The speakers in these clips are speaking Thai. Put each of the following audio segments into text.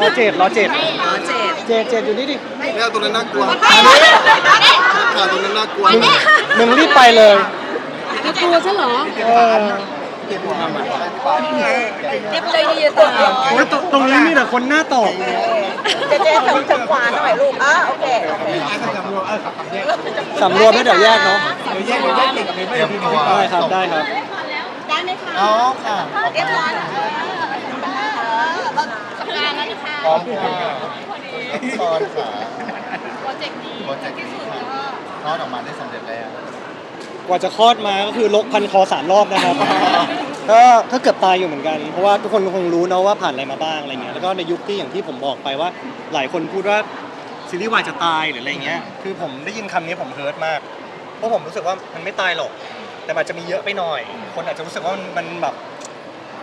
รอเจ็ดรอเจ็ดอ๋อเจ็ดเจ็ดเจ็ดอยู่นี่ดิเนี่ยตัวนั้นน่ากลัวขาตัวนั้นน่ากลัวมึงมึงรีบไปเลยแล้วกลัวฉันเหรอเออเรียบใจดีตัวโอ้ยตรงตรงนี้มีแต่คนหน้าตกเจเจทำจังหวะหน่อยลูกอะโอเคโอเคสำรวมแล้วเดี๋ยวแยกเนาะเตรียมตัวได้ครับได้ครับได้ไหมคะอ๋อค่ะเรียบร้อย ทำงานแล้วนะคะ พร้อมค่ะตอนค่ะโปรเจกต์นี้โปรเจกต์นี้ค่ะทอดออกมาได้สำเร็จแล้วกว่าจะคลอดมาก็คือลกพันคอสามรอบนะครับก็ก็เกือบตายอยู่เหมือนกัน เพราะว่าทุกคนคงรู้เนะว่าผ่านอะไรมาบ้างอะไรเงี้ย แล้วก็ในยุคที่อย่างที่ผมบอกไปว่า หลายคนพูดว่าซีรีส์วายจะตายหรืออะไรเงี้ย คือผมได้ยินคำนี้ผมเฮิร์ตมาก เพราะผมรู้สึกว่ามันไม่ตายหรอก แต่มันอาจจะมีเยอะไปหน่อย คนอาจจะรู้สึกว่ามันแบบ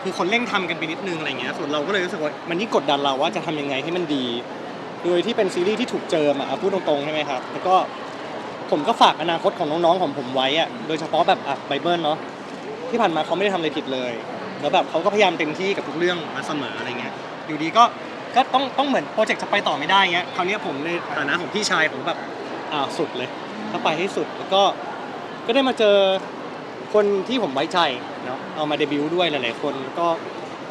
คือคนเร่งทำกันไปนิดนึงอะไรเงี้ยส่วนเราก็เลยรู้สึกว่ามันยิ่กดดันเราว่าจะทำยังไงให้มันดี โดยที่เป็นซีรีส์ที่ถูกเจิมอะพูดตรงๆใช่ไหมครับแล้วก็ผมก็ฝากอนาคตของน้องๆของผมไว้อะโดยเฉพาะแบบอะไบเบิลเนาะที่ผ่านมาเขาไม่ได้ทำอะไรผิดเลย แล้วแบบเขาก็พยายามเต็มที่กับทุกเรื่องมาเสมออะไรเงี้ยอยู่ดีก็ก็ต้องต้องเหมือนโปรเจกต์จะไปต่อไม่ได้เงี้ยคราวนี้ผมในฐานะของพี่ชายผมแบบอ่าสุดเลยก็ไปให้สุดแล้วก็ก็ได้มาเจอ คนที่ผมไว้ใจเนาะเอามาเดบิวต์ด้วยหลายๆคนก็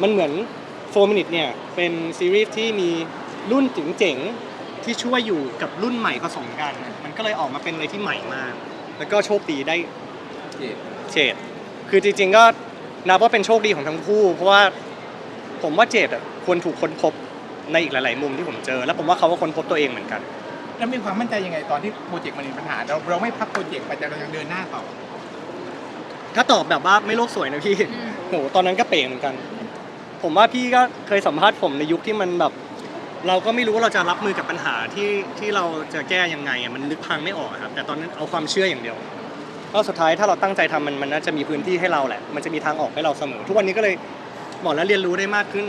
มันเหมือน 4 minute เนี่ยเป็นซีรีส์ที่มีรุ่นเจ๋งๆที่ช่วยอยู่กับรุ่นใหม่ผสมกัน มันก็เลยออกมาเป็นอะไรที่ใหม่มาก แล้วก็โชคดีได้เจดคือจริงๆก็นับว่าเป็นโชคดีของทั้งคู่ เพราะว่าผมว่าเจดอะควรถูกค้นพบในอีกหลาย ๆ มุมที่ผมเจอ แล้วผมว่าเขาก็ค้นพบตัวเองเหมือนกัน แล้วมีความมั่นใจยังไงตอนที่โปรเจกต์มันมีปัญหา เราเราไม่พักโปรเจกต์ไปแต่เรายังเดินหน้าต่อ ถ้าตอบแบบว่าไม่โลกสวยนะพี่โหตอนนั้นก็เป๋เหมือนกัน ผมว่าพี่ก็เคยสัมภาษณ์ผมในยุคที่มันแบบ เราก็ไม่รู้ว่าเราจะรับมือกับปัญหาที่ที่เราจะแก้ยังไงอะมันนึกพังไม่ออกอะครับ แต่ตอนนั้นเอาความเชื่ออย่างเดียวก็สุดท้ายถ้าเราตั้งใจทำมันมันน่าจะมีพื้นที่ให้เราแหละ มันจะมีทางออกให้เราเสมอ ทุกวันนี้ก็เลยบอกแล้วเรียนรู้ได้มากขึ้น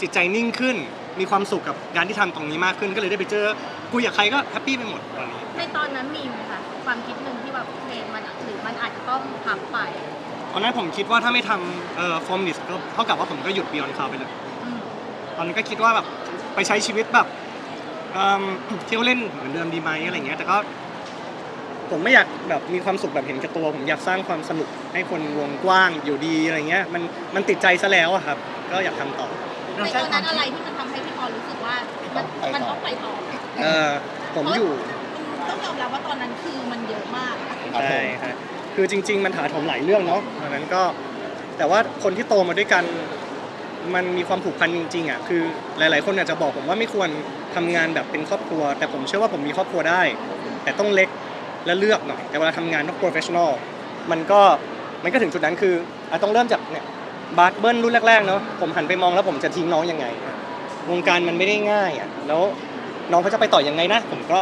จิตใจนิ่งขึ้น มีความสุขกับการที่ทำตรงนี้มากขึ้นก็เลยได้ไปเจอคุยกับใครก็แฮปปี้ไปหมดตอนนี้ ในตอนนั้นมีไหมคะความคิดหนึ่งที่แบบเพลงมันหรือ มันอาจจะต้องพับไปตอนนั้นผมคิดว่าถ้าไม่ทำเอ่อฟอร์มลิสก็เท่ากับว่าผมก็หยุดบิออนคาวไปเลยอืมตอนนั้นก็คิดว่าแบบไปใช้ชีวิตแบบเอิ่ม เที่ยวเล่นเหมือนเดิมดีไหมอะไรเงี้ยแต่ก็ ผมไม่อยากแบบมีความสุขแบบเห็นแก่ตัว ผมอยากสร้างความสนุกให้คนวงกว้างอยู่ดีอะไรเงี้ยมันมันติดใจซะแล้วอะครับ ก็อยากทำต่อ ในตอนนั้นอะไรที่มันทำให้พี่ปอรู้สึกว่ามันมันต้องไปต่อเออผมอยู่ ต้องยอมรับว่าตอนนั้นคือมันเยอะมากใช่ครับ คือจริง ๆ มันถาโถมหลายเรื่องเนาะดังนั้นก็แต่ว่าคนที่โตมาด้วยกัน มันมีความผูกพันจริงๆอะคือหลาย ๆ คนอาจจะบอกผมว่าไม่ควรทำงานแบบเป็นครอบครัว แต่ผมเชื่อว่าผมมีครอบครัวได้ แต่ต้องเล็กและเลือกหน่อย แต่เวลาทำงานต้อง professional มันก็มันก็ถึงจุดนั้นคืออาจต้องเริ่มจากเนี่ยบาร์เบิ้ลรุ่นแรกๆเนาะผมหันไปมองแล้วผมจะทิ้งน้องยังไง วงการมันไม่ได้ง่ายอะแล้วน้องเขาจะไปต่อยังไงนะ ผมก็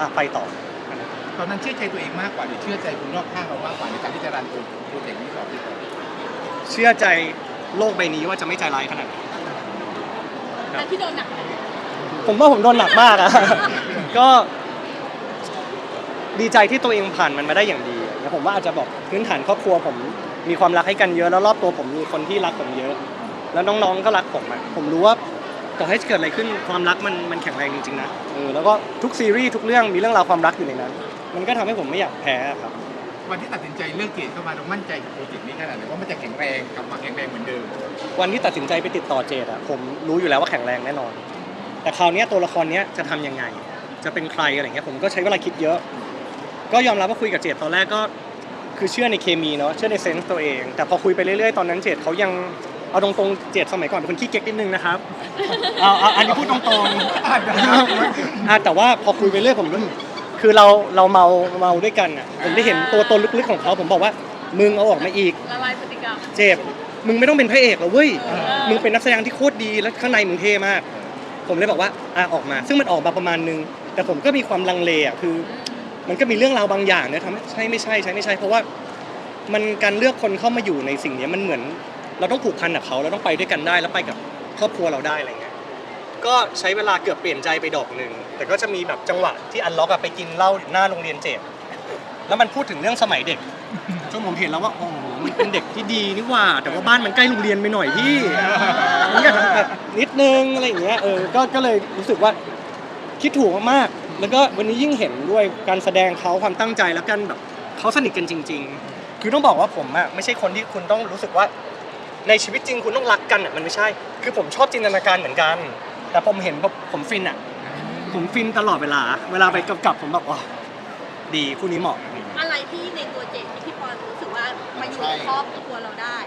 อะไปต่อ ตอนนั้นเชื่อใจตัวเองมากกว่าหรือเชื่อใจคนรอบข้างเรามากกว่าในการที่จะรันโปรเจกต์นี้ต่อไปเชื่อใจโลกใบนี้ว่าจะไม่ใจร้ายขนาดนี้แต่ที่โดนหนักไหมผมว่าผมโดนหนักมากอะก็ดีใจที่ตัวเองผ่านมันมาได้อย่างดีแล้วผมว่าอาจจะบอกพื้นฐานครอบครัวผมมีความรักให้กันเยอะแล้วรอบตัวผมมีคนที่รักผมเยอะ แล้วน้องๆก็รักผมอะผมรู้ว่าต่อให้เกิดอะไรขึ้นความรักมันมันแข็งแรงจริงๆนะเออแล้วก็ทุกซีรีส์ทุกเรื่องมีเรื่องราวความรักอยู่ในนั้น มันก็ทำให้ผมไม่อยากแพ้ครับ วันที่ตัดสินใจเลือกเกตเข้ามาเรามั่นใจกับโปรเจกต์นี้ขนาดไหนว่ามันจะแข็งแรงกลับมาแข็งแรงเหมือนเดิมวันที่ตัดสินใจไปติดต่อเจดอะผมรู้อยู่แล้วว่าแข็งแรงแน่นอน แต่คราวเนี้ยตัวละครเนี้ยจะทำยังไง จะเป็นใครอะไรเงี้ยผมก็ใช้เวลาคิดเยอะ ก็ยอมรับว่าคุยกับเจดตอนแรกก็คือเชื่อในเคมีเนาะเชื่อในเซนส์ตัวเอง แต่พอคุยไปเรื่อยๆตอนนั้นเจดเขายังเอาตรงๆเจดสมัยก่อนเป็นคนขี้เก๊กนิดนึงนะครับเอาเอาอันนี้พูดตรงๆ อะแต่ว่าพอคุยไปเรื่อยผมก็ คือเราเราเมาเมาด้วยกันอะผมได้เห็นตัวตนลึกๆของเขาผมบอกว่ามึงเอาออกมาอีก ละลายพฤติกรรมเจ็บมึงไม่ต้องเป็นพระเอกหรอกเว้ยมึงเป็นนักแสดงที่โคตรดีแล้วข้างในมึงเท่มาก ผมเลยบอกว่าอะออกมา ซึ่งมันออกมาประมาณนึง แต่ผมก็มีความลังเลอะคือ มันก็มีเรื่องราวบางอย่างเนี่ยทำให้ใช่ไม่ใช่ใช่ไม่ใช่ เพราะว่า มันการเลือกคนเข้ามาอยู่ในสิ่งเนี้ยมันเหมือน เราต้องผูกพันกับเขาเราต้องไปด้วยกันได้แล้วไปกับครอบครัวเราได้อะไรเงี้ย ก็ใช้เวลาเกือบเปลี่ยนใจไปดอกหนึ่งแต่ก็จะมีแบบจังหวะที่อันล็อกอะไปกินเหล้าหน้าโรงเรียนเจ็ดแล้วมันพูดถึงเรื่องสมัยเด็กจนผมเห็นแล้วว่าโอ้โหมันเป็นเด็กที่ดีนี่หว่า แต่ว่าบ้านมันใกล้โรงเรียนไปหน่อยพี่มันอยากแบบนิดนึงอะไรอย่างเงี้ยเออก็ก็เลยรู้สึกว่าคิดถูกมากๆแล้วก็วันนี้ยิ่งเห็นด้วยการแสดงเขาความตั้งใจแล้วกันแบบเขาสนิทกันจริง ๆ คือต้องบอกว่าผมอะไม่ใช่คนที่คุณต้องรู้สึกว่า ในชีวิตจริงคุณต้องรักกันอะมันไม่ใช่ คือผมชอบจินตนาการเหมือนกัน แต่ผมเห็นแบบผมฟินอะผมฟินตลอดเวลา เวลาไปกำกับผมแบบอ๋อดีคู่นี้เหมาะ อะไรที่ในตัวเจนที่พี่ปอนรู้สึกว่ามาอยู่ในครอบครัวเราได้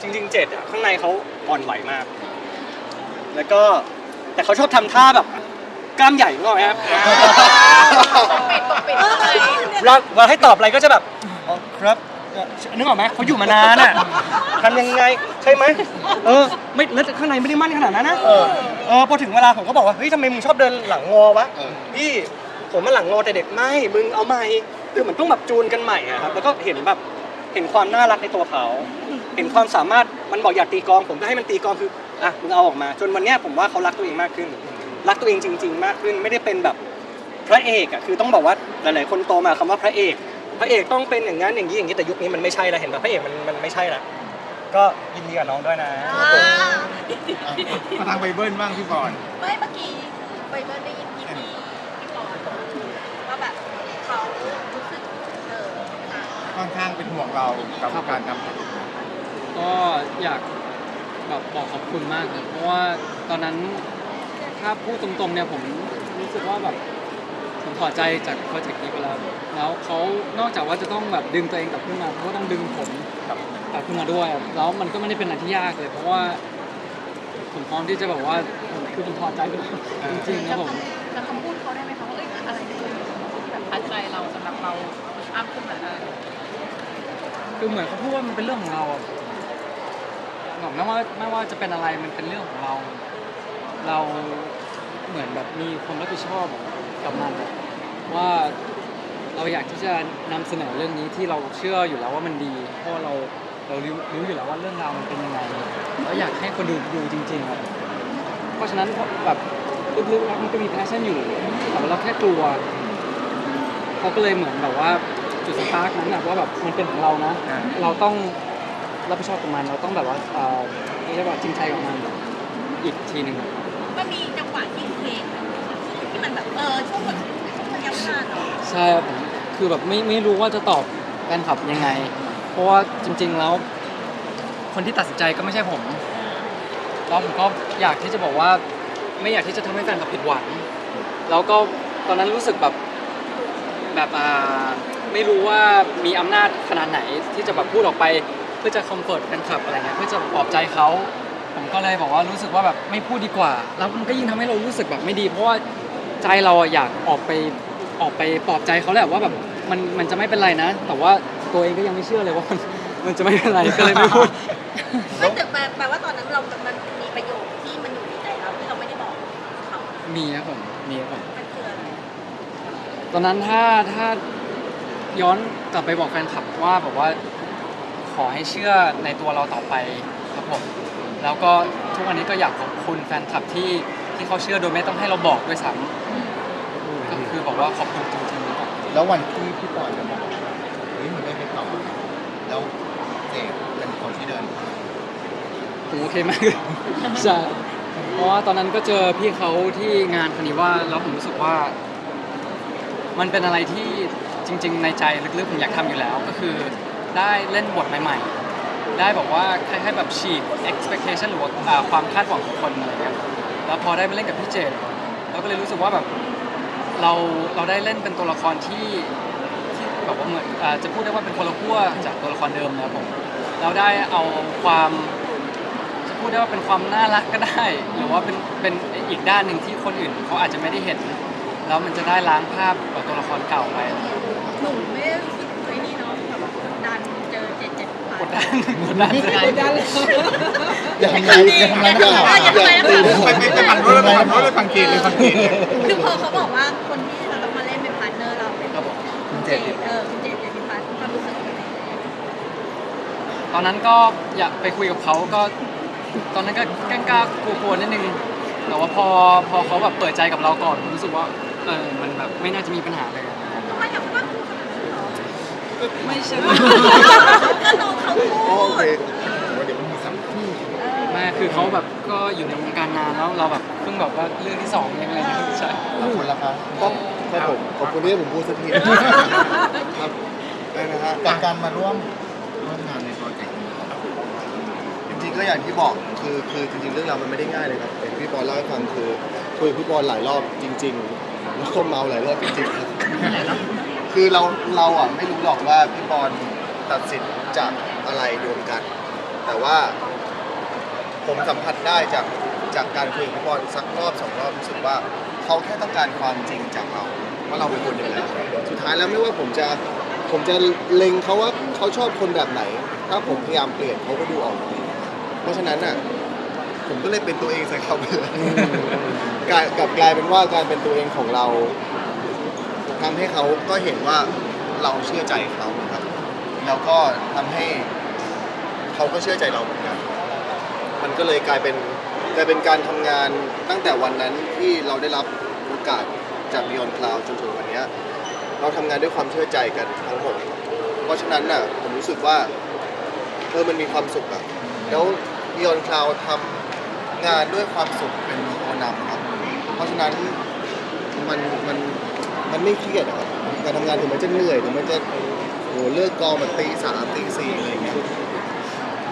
จริงๆเจ็ดอะข้างในเขาอ่อนไหวมาก แล้วก็แต่เขาชอบทำท่าแบบกล้ามใหญ่นึกออกไหมครับปิดปกปิดอะไรเวลาเวลาให้ตอบอะไรก็จะแบบอ๋อครับ นึกออกไหมเขาอยู่มานานอะทำยังไงใช่ไหมเออไม่แล้วข้างในไม่ได้มั่นขนาดนั้นนะเออพอถึงเวลาผมก็บอกว่าเฮ้ยทำไมมึงชอบเดินหลังงอวะเออพี่ผมมาหลังงอแต่เด็กไม่มึงเอาใหม่คือเหมือนต้องแบบจูนกันใหม่อะครับแล้วก็เห็นแบบเห็นความน่ารักในตัวเขาเห็นความสามารถมันบอกอยากตีกลอง ผมก็ให้มันตีกลองคืออะมึงเอาออกมา จนวันเนี้ยผมว่าเขารักตัวเองมากขึ้น รักตัวเองจริง ๆ มากขึ้นไม่ได้เป็นแบบพระเอกอะคือต้องบอกว่าหลายๆคนโตมาคำว่าพระเอก พระเอกต้องเป็นอย่างนั้นอย่างนี้อย่างนี้แต่ยุคนี้มันไม่ใช่แล้วเห็นป่ะพระเอกมันมันไม่ใช่ละก็ยินดีกับน้องด้วยนะมาทางไบเบิลบ้างพี่บอลไม่เมื่อกี้ไปเบิร์ได้ยินพี่พี่พี่ปอนว่าแบบเขารู้สึกเออค่ะค่อนข้างเป็นห่วงเรากับการทำก็อยากแบบบอกขอบคุณมากเลยเพราะว่าตอนนั้นถ้าพูดตรงๆเนี่ยผมรู้สึกว่าแบบผม ถอดใจจากโปรเจกต์นี้ไปแล้วแล้วเขานอกจากว่าจะต้องแบบดึงตัวเองกลับขึ้นมาเขาก็ต้องดึงผมกลับขึ้นมาด้วยแล้วมันก็ไม่ได้เป็นอะไรที่ยากเลย เพราะว่าผมพร้อมที่จะแบบว่าคือผมถอดใจไปแล้วจริงๆนะผมจำคำพูดเขาได้ไหมคะว่าเอ้ยอะไรที่แบบพัดใจเราสำหรับเราอ้ามขึ้นมาได้คือเหมือนเขาพูดว่ามันเป็นเรื่องของเราอะแบบไม่ว่าไม่ว่าจะเป็นอะไรมันเป็นเรื่องของเรา เราเหมือนแบบมีความรับผิดชอบกับมันอะ ว่าเราอยากที่จะนำเสนอเรื่องนี้ที่เราเชื่ออยู่แล้วว่ามันดี เพราะเราเรารู้รู้อยู่แล้วว่าเรื่องราวมันเป็นยังไงแล้วอยากให้คนดูดูจริงๆอะเพราะฉะนั้นแบบลึกๆแล้วมันก็มีแพชชั่นอยู่แต่ว่าเราแค่กลัวเขาก็เลยเหมือนแบบว่าจุดสตาร์ทนั้นนะว่าแบบมันเป็นของเรานะเราต้องรับผิดชอบกับมันเราต้องแบบว่าเอ่อเรียกว่าจริงใจกับมันอีกทีหนึ่งมันมีจังหวะที่เพลงที่มันแบบเออช่วง แบบช่วงมันเนาะใช่ครับผมคือแบบไม่ไม่รู้ว่าจะตอบแฟนคลับยังไง เพราะว่าจริง ๆแล้ว คนที่ตัดสินใจก็ไม่ใช่ผมแล้วผมก็อยากที่จะบอกว่า ไม่อยากที่จะทำให้แฟนคลับผิดหวังแล้วก็ตอนนั้นรู้สึกแบบแบบอ่าไม่รู้ว่ามีอำนาจขนาดไหนที่จะแบบพูดออกไป เพื่อจะคอมฟอร์ตแฟนคลับอะไรเงี้ยเพื่อจะปลอบใจเขาผมก็เลยบอกว่ารู้สึกว่าแบบไม่พูดดีกว่า แล้วมันก็ยิ่งทำให้เรารู้สึกแบบไม่ดี เพราะว่าใจเราอะอยากออกไป ออกไปปลอบใจเขาแหละว่าแบบมันมันจะไม่เป็นไรนะ แต่ว่าตัวเองก็ยังไม่เชื่อเลยว่ามันมันจะไม่เป็นไรก็เลยไม่พูด ไม่แต่แปลแปลว่าตอนนั้นเรา มันมีประโยคที่มันอยู่ในใจเราที่เราไม่ได้บอกเขามีครับผมมีครับผมมันคืออะไรตอนนั้นถ้าถ้าย้อนกลับไปบอกแฟนคลับว่าแบบว่า ขอให้เชื่อในตัวเราต่อไปครับผมแล้วก็ทุกวันนี้ก็อยากขอบคุณแฟนคลับที่ที่เขาเชื่อโดยไม่ต้องให้เราบอกด้วยซ้ำก็คือ บอกว่าขอบคุณจริงๆนะครับแล้ววันที่พี่ปอนจะบอกเฮ้ยมันไม่ไม่ต่อแล้วเจกเป็นคนที่เดินผมโอเคมากเลยใช่เพราะว่าตอนนั้นก็เจอพี่เขาที่งานคณิว่าแล้วผมรู้สึกว่า มันเป็นอะไรที่จริง ๆ ในใจลึกๆผมอยากทำอยู่แล้วก็คือได้เล่นบทใหม่ ๆ ได้บอกว่าคล้ายๆแบบฉีก expectation หรือว่าอ่าความคาดหวังของคนอะไรเงี้ยแล้วพอได้มาเล่นกับพี่เจดเราก็เลยรู้สึกว่าแบบ เราเราได้เล่นเป็นตัวละครที่ที่แบบว่าเหมือนอ่าจะพูดได้ว่าเป็นคนละขั้วจากตัวละครเดิมนะครับผมเราได้เอาความจะพูดได้ว่าเป็นความน่ารักก็ได้ หรือว่าเป็นเป็นอีกด้านหนึ่งที่คนอื่นเขาอาจจะไม่ได้เห็น แล้วมันจะได้ล้างภาพของตัวละครเก่าไป หนุ่มไรู้สึกไอ้นี่เนาะแบบว่ากดดันเจอ เจ็ดเจ็ดผ่านกดดันกดดันกดดันอย่าทำไรอย่าทำไรนักข่าวอย่าตีด้วยไปไปไปฝั่งโน้นเลยฝั่งโน้นเลยฝั่งจีนเลยฝั่งจีนเลยคือพอเขาบอกว่าคนที่จะต้องมาเล่นเป็นพาร์ทเนอร์เราเป็นครับผมคุณเจเจดเออคุณเจดเจดพิพัฒน์ความรู้สึกยังไงตอนนั้นก็อยากไปคุยกับเขาก็ ตอนนั้นก็กล้าๆกลัวๆนิดนึงแต่ว่าพอพอเขาแบบเปิดใจกับเราก่อนผมรู้สึกว่าเออมันแบบไม่น่าจะมีปัญหาเลยทำ ไมถึงว่าคู่ขนาดนั้นเหรอไม่ใช่ก็น้องเขาพูโอดเคว่าเดี๋ยวมันมีสัมคู่แม่คือเขาแบบก็อยู่ในวงการนานแล้วเราแบบเพิ่งแบบว่าเรื่องที่สองเองอะไรเงี้ยใช่ขอบคุณละครับครับครับผมขอบคุณที่ให้ผมพูดสักทีครับได้นะฮะ กับการมาร่วมร่วมงานในโปรเจกต์นี้จริงๆก็อย่างที่บอกคือคือจริงๆเรื่องราวมันไม่ได้ง่ายเลยครับอย่างที่พี่บอลเล่าให้ฟังคือคุยกับพี่บอลหลายรอบจริง ๆ แล้วก็เมาหลายรอบจริงๆครับ คือเราเราอะไม่รู้หรอกว่าพี่บอลตัดสินจากอะไรรวมกัน แต่ว่าผมสัมผัสได้จากจากการคุยกับพี่บอลสักรอบสองรอบรู้สึกว่าเขาแค่ต้องการความจริงจากเราว่าเราเป็นคนยังไงสุดท้ายแล้วไม่ว่าผมจะผมจะเล็งเขาว่าเขาชอบคนแบบไหน ถ้าผมพยายามเปลี่ยนเขาก็ดูออกเพราะฉะนั้นอะผมก็เลยเป็นตัวเองใส่เขาไปเลยกลายกลับกลายเป็นว่าการเป็นตัวเองของเรา ทำให้เขาก็เห็นว่าเราเชื่อใจเขาครับ แล้วก็ทำให้เขาก็เชื่อใจเราเหมือนกัน มันก็เลยกลายเป็นกลายเป็นการทำงานตั้งแต่วันนั้นที่เราได้รับโอกาสจาก Beyond Cloud จนถึงวันเนี้ยเราทำงานด้วยความเชื่อใจกันทั้งหมดเพราะฉะนั้นน่ะผมรู้สึกว่าเออมันมีความสุขอะแล้ว Beyond Cloud ทำงานด้วยความสุขเป็นตัวนำครับ เพราะฉะนั้นมันมัน มันไม่เครียดอะครับการทำงานถึงมันจะเหนื่อยถึงมันจะโหเลิกกองแบบตีสามตีสี่อะไรอย่างเงี้ย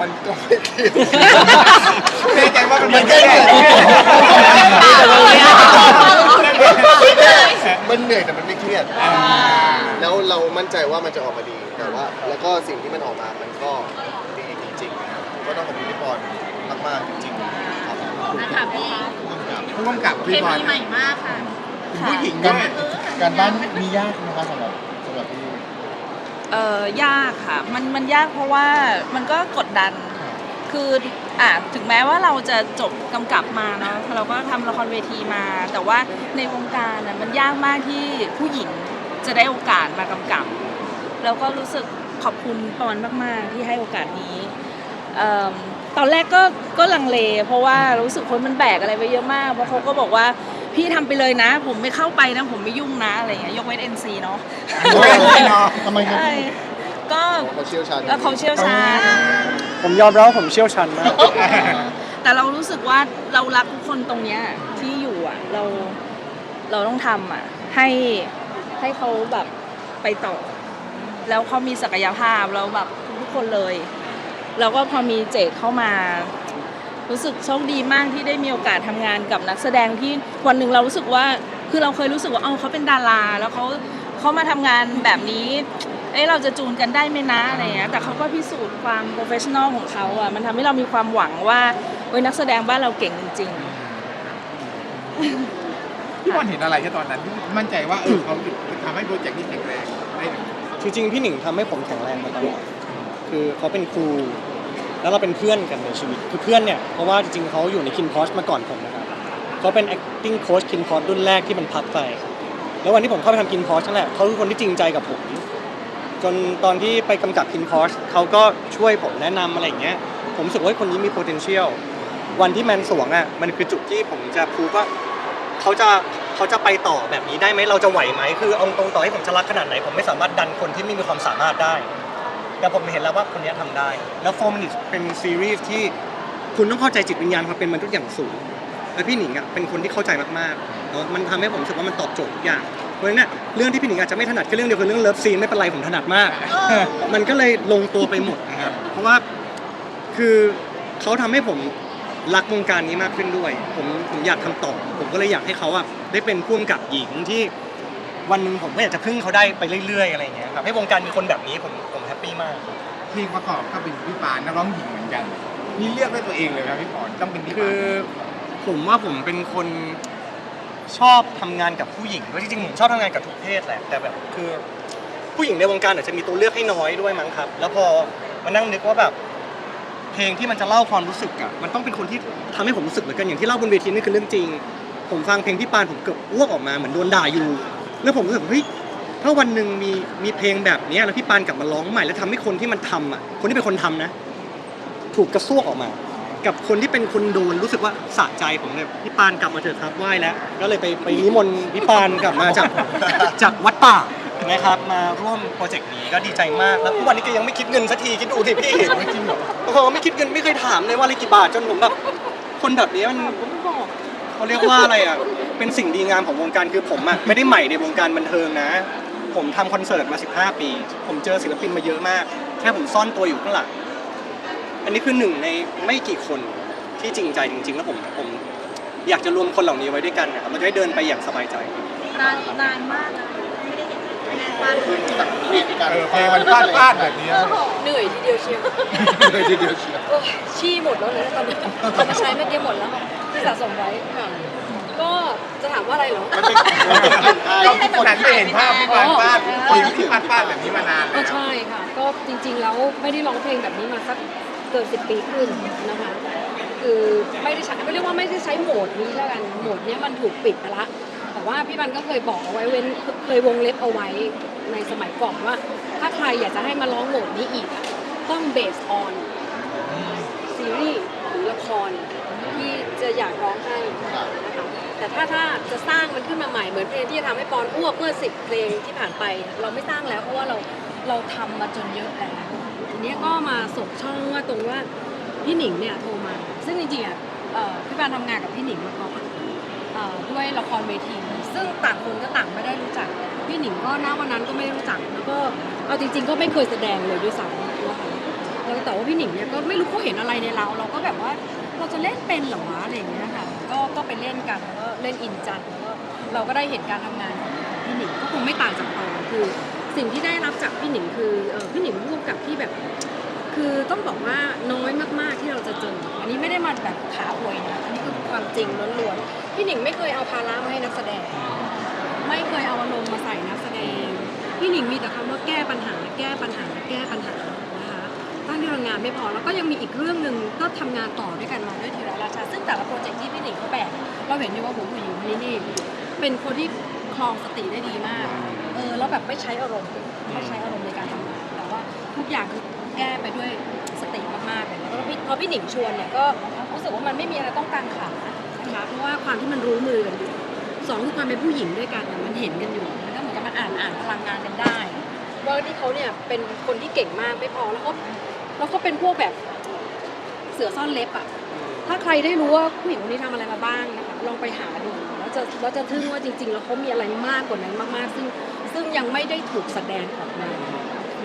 มันก็ไม่เครียด แน่ใจว่ามันมันไม่แค่ได้เหนื่อยมันเหนื่อยแต่มันไม่เครียดอ่าแล้วเรามั่นใจว่ามันจะออกมาดี แต่ว่า แล้วก็สิ่งที่มันออกมา มันก็ดีจริงๆนะครับก็ต้องขอบคุณพี่ปอนมากๆจริงๆครับ นะคะพี่ผู้กำกับเคพี่บอลมีใหม่มากค่ะ ผู้หญิงกาเนี่ยร การบ้านมียากนะครับสำหรับสำหรับพี่ เออยากค่ะ มันมันยากเพราะว่ามันก็กดดัน คืออะถึงแม้ว่าเราจะจบกำกับมาเนาะเราก็ทำละครเวทีมา แต่ว่าในวงการน่ะมันยากมากที่ผู้หญิงจะได้โอกาสมากำกับ แล้วก็รู้สึกขอบคุณปอนมาก ๆ ที่ให้โอกาสนี้เอิ่มตอนแรกก็ก็ลังเล เพราะว่ารู้สึกคนมันแบกอะไรไปเยอะมาก เพราะเขาก็บอกว่า พี่ทำไปเลยนะ ผมไม่เข้าไปนะผมไม่ยุ่งนะอะไรอย่างเงี้ยยกเว้น NC เนาะทำไมครับ ใช่ก็เขาเชี่ยวชาญแล้วเขาเชี่ยวชาญ ผมยอมรับว่าผมเชี่ยวชาญมาก แต่เรารู้สึกว่าเรารักทุกคนตรงเนี้ยที่อยู่อะเราเราต้องทำอะให้ให้เขาแบบไปต่อ แล้วเขามีศักยภาพเราแบบทุกคนเลยแล้วก็พอมีเจดเข้ามา รู้สึกโชคดีมากที่ได้มีโอกาสทำงานกับนักแสดงที่วันหนึ่งเรารู้สึกว่าคือเราเคยรู้สึกว่าเออเขาเป็นดารา แล้วเขาเขามาทำงานแบบนี้เอ้เราจะจูนกันได้ไหมนะอะไรอย่างเงี้ยแต่เขาก็พิสูจน์ความโปรเฟชชั่นอลของเขาอะมันทำให้เรามีความหวังว่าเฮ้ยนักแสดงบ้านเราเก่งจริงพี่บอลเห็นอะไรที่ตอนนั้นที่มั่นใจว่าเออเขาทำให้โปรเจกต์นี้แข็งแรงได้จริงๆพี่หนิงทำให้ผมแข็งแรงมาตลอดคือเขาเป็นครู แล้วเราเป็นเพื่อนกันในชีวิตคือเพื่อนเนี่ยเพราะว่าจริงๆเขาอยู่ในคินพอชมาก่อนผมนะครับเขาเป็น acting coach คินพอชรุ่นแรกที่มันพับไป แล้ววันที่ผมเข้าไปทำคินพอชนั่นแหละเขาคือคนที่จริงใจกับผมจนตอนที่ไปกำกับคินพอชเขาก็ช่วยผมแนะนำอะไรอย่างเงี้ยผมรู้สึกว่าคนนี้มี potential วันที่แมนสวงอะมันคือจุดที่ผมจะพูดว่าเขาจะเขาจะไปต่อแบบนี้ได้ไหมเราจะไหวไหมคือเอาตรงต่อให้ผมจะรักขนาดไหน ผมไม่สามารถดันคนที่ไม่มีความสามารถได้ แต่ผมเห็นแล้วว่าคนนี้ทำได้ แล้วโฟมินิเป็นซีรีส์ที่คุณต้องเข้าใจจิตวิญญาณความเป็นมนุษย์อย่างสูง แล้วพี่หนิงอะเป็นคนที่เข้าใจมากๆเนอะมันทำให้ผมรู้สึกว่ามันตอบโจทย์ทุกอย่าง เพราะฉะนั้นเนี่ยเรื่องที่พี่หนิงอาจจะไม่ถนัดแค่เรื่องเดียวคือเรื่องเลิฟซีนไม่เป็นไรผมถนัดมาก มันก็เลยลงตัวไปหมดนะครับ เพราะว่าคือเขาทำให้ผมรักวงการนี้มากขึ้นด้วย ผมผมอยากทำต่อ ผมก็เลยอยากให้เขาอะได้เป็นผู้กำกับหญิงที่ วันหนึ่งผมก็อยากจะพึ่งเขาได้ไปเรื่อยๆอะไรอย่างเงี้ยครับให้วงการมีคนแบบนี้ผมผมแฮปปี้มาก เพลงประกอบก็เป็นพี่ปานนักร้องหญิงเหมือนกันนี่เลือกด้วยตัวเองเลยนะพี่ปอนต้องเป็นพี่ปานคือผมว่าผมเป็นคนชอบทำงานกับผู้หญิงด้วยจริงๆผมชอบทำงานกับทุกเพศแหละแต่แบบคือผู้หญิงในวงการอาจจะมีตัวเลือกให้น้อยด้วยมั้งครับ แล้วพอมานั่งนึกว่าแบบ เพลงที่มันจะเล่าความรู้สึกอะมันต้องเป็นคนที่ทำให้ผมรู้สึกเหมือนกันอย่างที่เล่าบนเวทีนี่คือเรื่องจริง ผมฟังเพลงพี่ปานผมเกือบอ้วกออกมาเหมือนโดนด่าอยู่ แล้วผมรู้สึกเฮ้ยถ้าวันหนึ่งมีมีเพลงแบบเนี้ยแล้วพี่ปานกลับมาร้องใหม่แล้วทำให้คนที่มันทำอะคนที่เป็นคนทำนะ ถูกกระซวกออกมา กับคนที่เป็นคนโดนรู้สึกว่าสะใจผมเนี่ยพี่ปานกลับมาเถอะครับไหว้แล้วก็เลยไปไปนิมนต์พี่ปานกลับมาจากจากวัดป่านะครับมาร่วมโปรเจกต์นี้ก็ดีใจมากแล้วทุกวันนี้ก็ยังไม่คิดเงินสักทีคิดดูดิพี่ไม่จริงเหรอเออไม่คิดเงินไม่เคยถามเลยว่าอะไรกี่บาทจนผมแบบคนแบบนี้มันเขาเรียกว่าอะไรอะ เป็นสิ่งดีงามของวงการคือผมอะไม่ได้ใหม่ในวงการบันเทิงนะ ผมทำคอนเสิร์ตมา 15 ปี ผมเจอศิลปินมาเยอะมาก แค่ผมซ่อนตัวอยู่ข้างหลังอันนี้คือหนึ่งในไม่กี่คนที่จริงใจจริง ๆ แล้วผมผมอยากจะรวมคนเหล่านี้ไว้ด้วยกันนะครับเราจะได้เดินไปอย่างสบายใจ นานนานมากนะไม่ได้เห็นแม่บ้านคือจากมีดกันเออเพลงมันพลาดพลาดแบบนี้เหนื่อยทีเดียวเชียวเลยทีเดียวเชียว โอ้ยชี้หมดแล้วนะตอนนี้เอามาใช้เมื่อกี้หมดแล้วที่สะสมไว้ค่ะ ก็จะถามว่าอะไรเหรอ มันเป็นมันเป็นกลิ่นอายเราที่ทุกคคนนนั้นไม่เห็นภาพพี่ปานพลาดเพลงที่พลาดพลาดแบบนี้มานานก็แล้วใช่ค่ะ ก็จริงๆแล้วไม่ได้ร้องเพลงแบบนี้มาสักเกินสิบปีขึ้นนะคะคือไม่ได้ใช้ไม่เรียกว่าไม่ได้ใช้โหมดนี้แล้วกันโหมดเนี้ยมันถูกปิดไปละ แต่ว่าพี่บันก็เคยบอกเอาไว้เว้นเคยวงเล็บเอาไว้ในสมัยก่อนว่า ถ้าใครอยากจะให้มาร้องโหมดนี้อีกอะต้องเบสออนซีรีส์หรือละครที่จะอยากร้องให้นะคะ แต่ถ้าถ้าจะสร้างมันขึ้นมาใหม่เหมือนเพลงที่จะทำให้ปอนอ้วกเมื่อสิบเพลงที่ผ่านไป เราไม่สร้างแล้วเพราะว่าเราเราทำมาจนเยอะแล้วทีนี้ก็มาสบช่องว่าตรงว่าพี่หนิงเนี่ยโทรมา ซึ่งจริงๆอะเอ่อพี่ปานทำงานกับพี่หนิงมาก่อนเอ่อด้วยละครเวที ซึ่งต่างคนก็ต่างไม่ได้รู้จัก พี่หนิงก็ณวันนั้นก็ไม่รู้จักแล้วก็เอาจริง ๆ ก็ไม่เคยแสดงเลยด้วยซ้ำนะคะแล้วแต่ว่าพี่หนิงเนี่ยก็ไม่รู้เขาเห็นอะไรในเรา เราก็แบบว่าเราจะเล่นเป็นเหรอวะอะไรอย่างเงี้ยค่ะ ก็ก็ไปเล่นกันแล้วก็เล่นอินจันแล้วก็เราก็ได้เห็นการทำงานของพี่หนิงก็คงไม่ต่างจากตอนคือสิ่งที่ได้รับจากพี่หนิงคือเออพี่หนิงพูดกับที่แบบ คือต้องบอกว่าน้อยมากๆที่เราจะเจอ อันนี้ไม่ได้มาแบบขาอวยนะอันนี้คือความจริงล้วนๆพี่หนิงไม่เคยเอาภาระมาให้นักแสดง ไม่เคยเอาอารมณ์มาใส่นักแสดงพี่หนิงมีแต่คำว่าแก้ปัญหาแก้ปัญหาแก้ปัญหา นะคะตั้งที่ทำงานไม่พอ แล้วก็ยังมีอีกเรื่องหนึ่งก็ทำงานต่อด้วยกันมาด้วยทีละราชาซึ่งแต่ละโปรเจกต์ที่พี่หนิงเขาแบกเราเห็นอยู่ว่าผมผู้หญิงคนนี้นี่เป็นคนที่คลองสติได้ดีมากเออแล้วแบบไม่ใช้อารมณ์ไม่ใช้อารมณ์ในการทำงานแต่ว่าทุกอย่างคือแก้ไปด้วยสติมากๆเลยแล้วก็พี่พอพี่หนิงชวนเนี่ยก็รู้สึกว่ามันไม่มีอะไรต้องการขานะคะเพราะว่าความที่มันรู้มือกันอยู่สองคือความเป็นผู้หญิงด้วยกันเนี่ยมันเห็นกันอยู่มันก็เหมือนกับมันอ่านอ่านพลังงานกันได้ว่าที่เขาเนี่ยเป็นคนที่เก่งมากไม่พอแล้วเขา แล้วเขาเป็นพวกแบบเสือซ่อนเล็บอะถ้าใครได้รู้ว่าผู้หญิงคนนี้ทำอะไรมาบ้างนะคะลองไปหาดูแล้วจะแล้วจะทึ่งว่าจริง ๆ แล้วเขามีอะไรมากกว่านั้นมากๆ ซึ่งซึ่งยังไม่ได้ถูกแสดงออกมา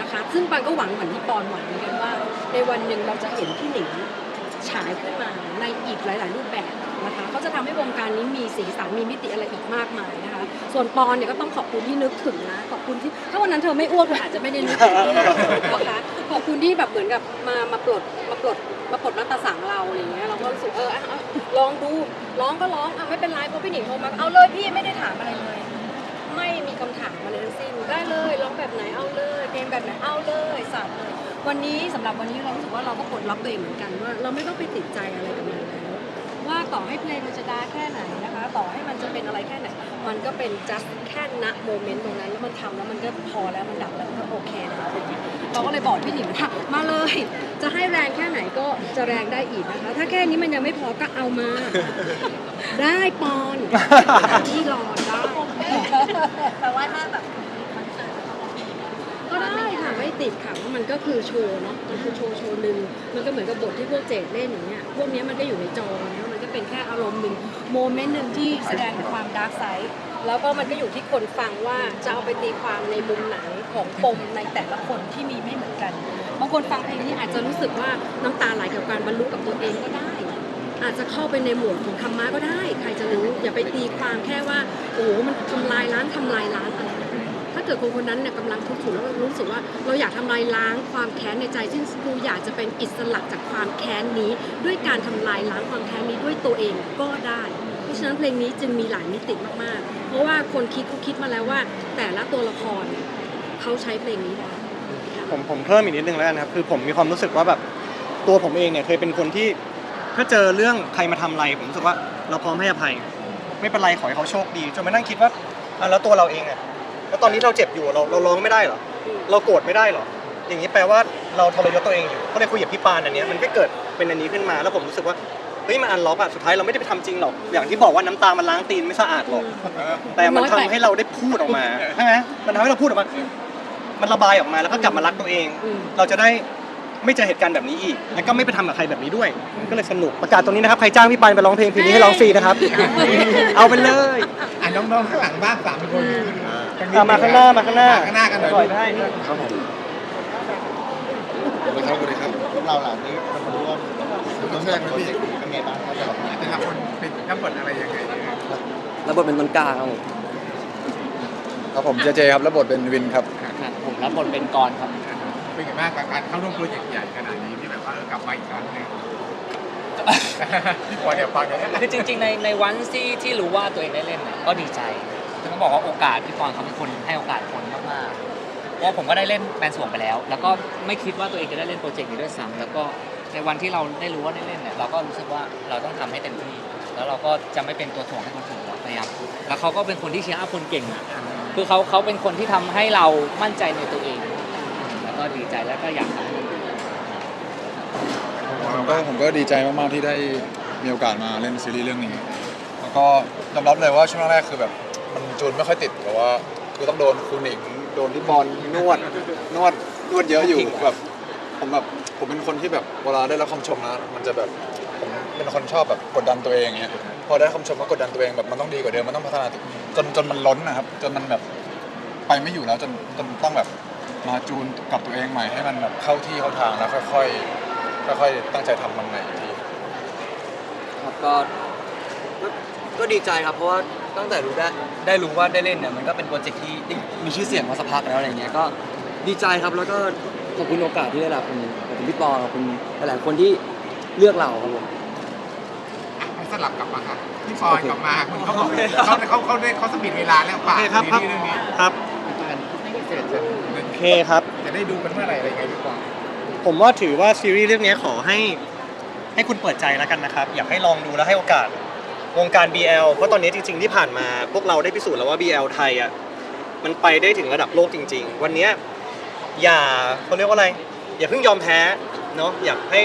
นะคะ ซึ่งปานก็หวังเหมือนที่ปอนหวังเหมือนกันว่า ในวันหนึ่งเราจะเห็นพี่หนิง ฉายขึ้นมาในอีกหลาย ๆ รูปแบบนะคะเขาจะทำให้วงการนี้มีสีสันมีมิติอะไรอีกมากมายนะคะ ส่วนปอนเนี่ยก็ต้องขอบคุณที่นึกถึงนะขอบคุณที่ถ้าวันนั้นเธอไม่อ้วกเธออาจจะไม่ได้นึกถึงนะคะขอบคุณที่แบบเหมือนกับมามาปลดมาปลดมาปลดมาตาสังเราอะไรอย่างเงี้ยเราก็รู้สึกเอออะอะลองดูร้องก็ร้องอะไม่เป็นไรเพราะพี่หนิงโทรมาเอาเลยพี่ไม่ได้ถามอะไรเลยไม่มีคำถามอะไรทั้งสิ้นได้เลยร้องแบบไหนเอาเลยเพลงแบบไหนเอาเลยสับเลย วันนี้สำหรับวันนี้เรารู้สึกว่าเราก็ปลดล็อกตัวเองเหมือนกันว่าเราไม่ต้องไปติดใจอะไรกับมันแล้วว่าต่อให้เพลงมันจะดาร์กแค่ไหนนะคะ ต่อให้มันจะเป็นอะไรแค่ไหน มันก็เป็น just แค่ณโมเมนต์ตรงนั้นแล้วมันทำแล้วมันก็พอแล้วมันดับแล้วก็โอเคแล้วอะไรเงี้ยเราก็เลยบอกพี่หนิงว่ามาเลย จะให้แรงแค่ไหนก็จะแรงได้อีกนะคะ ถ้าแค่นี้มันยังไม่พอก็เอามา ได้ปอนที่รอได้แปลว่าถ้าแบบก็ ได้ค่ะไม่ติดค่ะเพราะมันก็คือโชว์เนาะมันคือโชว์โชว์หนึ่งมันก็เหมือนกับบทที่พวกเจดเล่นอย่างเงี้ยพวกเนี้ยมันก็อยู่ในจอนะมันก็เป็นแค่อารมณ์หนึ่งโมเมนต์หนึ่งที่แสดงความดาร์กไซด์แล้วก็มันก็อยู่ที่คนฟังว่าจะเอาไปตีความในมุมไหนของปมในแต่ละคนที่มีไม่เหมือนกันบางคนฟังเพลงนี้อาจจะรู้สึกว่าน้ำตาไหลกับการบรรลุกับตัวเองก็ได้ อาจจะเข้าไปในหมวดของธรรมะก็ได้ ใครจะรู้อย่าไปตีความแค่ว่าโอ้โหมันทำลายล้างทำลายล้างอะไร เกิดคนคนนั้นเนี่ยกำลังทุกข์อยู่แล้วรู้สึกว่าเราอยากทำลายล้างความแค้นในใจซึ่งกูอยากจะเป็นอิสระจากความแค้นนี้ ด้วยการทำลายล้างความแค้นนี้ด้วยตัวเองก็ได้ เพราะฉะนั้นเพลงนี้จึงมีหลายมิติมากๆ เพราะว่าคนคิดเขาคิดมาแล้วว่า แต่ละตัวละครเขาใช้เพลงนี้ได้ผมผมเพิ่มอีกนิดนึงแล้วกันะครับคือผมมีความรู้สึกว่าแบบตัวผมเองเนี่ยเคยเป็นคนที่ถ้าเจอเรื่องใครมาทำอะไร ผมรู้สึกว่าเราพร้อมให้อภัย ไม่เป็นไรขอให้เขาโชคดีจนมานั่งคิดว่าอะแล้วตัวเราเองอะ แล้วตอนนี้เราเจ็บอยู่เราเราร้องไม่ได้เหรอเราโกรธไม่ได้เหรออย่างนี้แปลว่าเราทรยศตัวเองอยู่ก็เลยคุยกับพี่ปานอันเนี้ยมันก็เกิดเป็นอันนี้ขึ้นมา แล้วผมรู้สึกว่าฮ้ยมันอันล็อกอะสุดท้ายเราไม่ได้ไปทำจริงหรอกอย่างที่บอกว่าน้ำตามันล้างตีนไม่สะอาดหรอกแต่มันทำให้เราได้พูดออกมาใช่ไหมมันทำให้เราพูดออกมา มันระบายออกมาแล้วก็กลับมารักตัวเองอืมเราจะได้ไม่เจอเหตุการณ์แบบนี้อีก แล้วก็ไม่ไปทำกับใครแบบนี้ด้วย ก็เลยสนุกประกาศตรงนี้นะครับใครจ้างพี่ปันไปร้องเพลงเพลงนี้ให้ร้องฟรีนะครับ เอาไปเลย อะน้องๆข้างหลังบ้านสามคนเอามาข้างหน้ามาข้างหน้ามาข้างหน้ากันหน่อย ปล่อยไปให้ครับผมสวัสดีครับสวัสดีครับพวกเราหลานนี่เป็นคนร่วมต้องแสดงโปรเจกต์นี้เป็นไงบ้างครับแต่ละคนเป็นรับบทอะไรยังไงเนี่ยแล้วบทเป็นต้นกล้าครับผมครับผมเจเจครับรับบทเป็นวินครับ ผมรับบทเป็นกรครับ เป็นไงบ้างกับการเข้าร่วมโปรเจกต์ใหญ่ขนาดนี้ที่แบบว่าเออกลับมาอีกครั้งหนึงพี่ปอเนี่ยฟังเนี่ยคือจริงๆในในวันที่ที่รู้ว่าตัวเองได้เล่นเนี่ยก็ดีใจ คือต้องบอกว่าโอกาสพี่ปอนเขาเป็นคนให้โอกาสคนมากๆเพราะว่าผมก็ได้เล่นแมนสวงไปแล้ว แล้วก็ไม่คิดว่าตัวเองจะได้เล่นโปรเจกต์นี้ด้วยซ้ำแล้วก็ในวันที่เราได้รู้ว่าได้เล่นเนี่ยเราก็รู้สึกว่าเราต้องทำให้เต็มที่ แล้วเราก็จะไม่เป็นตัวถ่วงให้คนอื่นเราพยายามแล้วเขาก็เป็นคนที่เชียร์อัพคนเก่งอะคือเขาเขาเป็นคนที่ทำให้เรามั่นใจในตัวเอง แล้วก็ดีใจแล้วก็อยากทำผมก็ผมก็ดีใจมากๆที่ได้มีโอกาสมาเล่นซีรีส์เรื่องนี้ แล้วก็ยอมรับเลยว่าช่วงแรกคือแบบ จูนไม่ค่อยติดแต่ว่าคือต้องโดนครูหนิงโดนพี่บอลนวดนวดนวดเยอะอยู่แบบผมแบบผมเป็นคนที่แบบเวลาได้รับคำชมนะ มันจะแบบผมเป็นคนชอบแบบกดดันตัวเองอย่างเงี้ยพอได้คำชมว่ากดดันตัวเองแบบมันต้องดีกว่าเดิมมันต้องพัฒนาตัวจนจนมันล้นนะครับ จนมันแบบไปไม่อยู่แล้วจนจนต้องแบบมาจูนกับตัวเองใหม่ให้มันแบบเข้าที่เข้าทางแล้วค่อยๆค่อยๆตั้งใจทำมันใหม่อีกทีครับก็ก็ก็ดีใจครับเพราะว่าตั้งแต่รู้ได้ได้รู้ว่าได้เล่นเนี่ยมันก็เป็นโปรเจกต์ที่ที่มีชื่อเสียงมาสักพักแล้วอะไรเงี้ยก็ดีใจครับแล้วก็ขอบคุณโอกาสที่ได้รับขอบคุณขอบคุณพี่ปอขอบคุณหลายๆคนที่เลือกเราครับผมอะให้สลับกลับมาครับพี่ปอนกลับมาคุณเขาบอกเขาเขาเขาได้เขาสปีดเวลาแล้วโอป่ะเคครับครับซีรีส์เรื่องนี้ครับเสร็จจะโอเคครับ จะได้ดูกันเมื่อไหร่อะไรไงพี่ปอนผมว่าถือว่าซีรีส์เรื่องนี้ขอให้ให้คุณเปิดใจแล้วกันนะครับ อยากให้ลองดูแล้วให้โอกาส วงการ BL เพราะตอนนี้จริง ๆ ที่ผ่านมา พวกเราได้พิสูจน์แล้วว่า BL ไทยอะมันไปได้ถึงระดับโลกจริง ๆ วันเนี้ยอย่าเขาเรียกว่าอะไร อย่าเพิ่งยอมแพ้เนาะอยากให้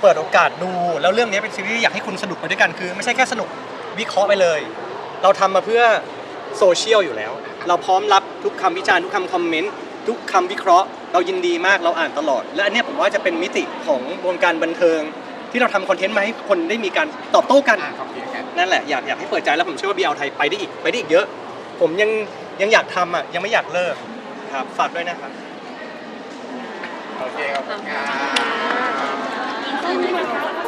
เปิดโอกาสดู แล้วเรื่องนี้เป็นซีรีส์อยากให้คุณสนุกไปด้วยกันคือ ไม่ใช่แค่สนุกวิเคราะห์ไปเลย เราทำมาเพื่อโซเชียลอยู่แล้ว เราพร้อมรับทุกคำวิจารณ์ทุกคำคอมเมนต์ทุกคำวิเคราะห์ เรายินดีมากเราอ่านตลอด และอันเนี้ยผมว่าจะเป็นมิติของวงการบันเทิง ที่เราทำคอนเทนต์มาให้คนได้มีการตอบโต้กันขอบคุณกั นนั่นแหละอยากอยากให้เปิดใจแล้วผมเชื่อว่า BL ไทยไปได้อีกไปได้อีกเยอะ ผมยังยังอยากทำอะยังไม่อยากเลิกครับฝากด้วยนะครับโอเคครับ ขอบคุณค่ะ